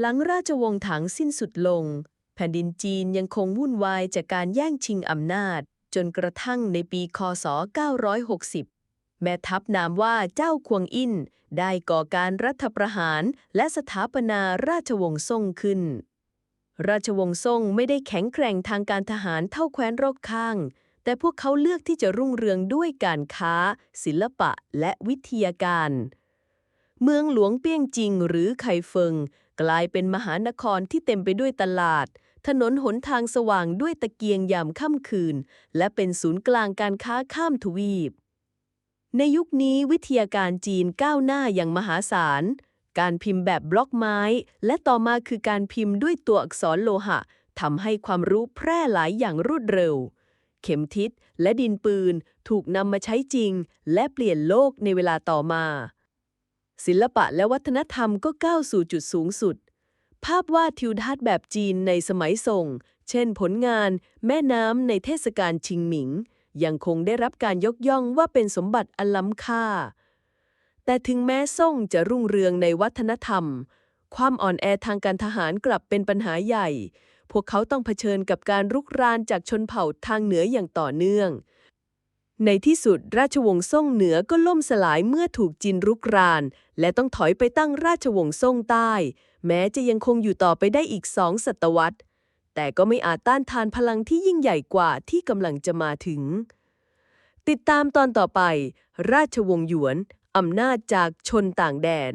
หลังราชวงศ์ถังสิ้นสุดลง แผ่นดินจีนยังคงวุ่นวายจากการแย่งชิงอำนาจ จนกระทั่งในปีคศ 960 แม่ทัพนามว่าเจ้าควงอินได้ก่อการรัฐประหารและสถาปนาราชวงศ์ซ่งขึ้น ราชวงศ์ซ่งไม่ได้แข็งแกร่งทางการทหารเท่าแคว้นรกข้าง แต่พวกเขาเลือกที่จะรุ่งเรืองด้วยการค้า ศิลปะและวิทยาการ เมืองหลวงเปี้ยงจิงหรือไคเฟิง กลายเป็นมหานครที่เต็มไปด้วยตลาด ถนนหนทางสว่างด้วยตะเกียงยามค่ำคืน และเป็นศูนย์กลางการค้าข้ามทวีป ในยุคนี้วิทยาการจีนก้าวหน้าอย่างมหาศาล การพิมพ์แบบบล็อกไม้ และต่อมาคือการพิมพ์ด้วยตัวอักษรโลหะทำให้ความรู้แพร่หลายอย่างรวดเร็ว เข็มทิศและดินปืนถูกนำมาใช้จริง และเปลี่ยนโลกในเวลาต่อมา ศิลปะและวัฒนธรรมก็ก้าวสู่จุดสูงสุด ภาพวาดทิวทัศน์แบบจีนในสมัยส่ง เช่นผลงาน แม่น้ำในเทศกาลชิงหมิง ยังคงได้รับการยกย่องว่าเป็นสมบัติอันล้ำค่า แต่ถึงแม้ส่งจะรุ่งเรืองในวัฒนธรรม ความอ่อนแอทางการทหารกลับเป็นปัญหาใหญ่ พวกเขาต้องเผชิญกับการรุกรานจากชนเผ่าทางเหนืออย่างต่อเนื่อง ในที่สุดราชวงศ์ซ่งเหนือก็ล่มสลายเมื่อถูกจีนรุกราน และต้องถอยไปตั้งราชวงศ์ซ่งใต้ แม้จะยังคงอยู่ต่อไปได้อีกสองศตวรรษ แต่ก็ไม่อาจต้านทานพลังที่ยิ่งใหญ่กว่าที่กำลังจะมาถึง ติดตามตอนต่อไป ราชวงศ์หยวนอำนาจจากชนต่างแดน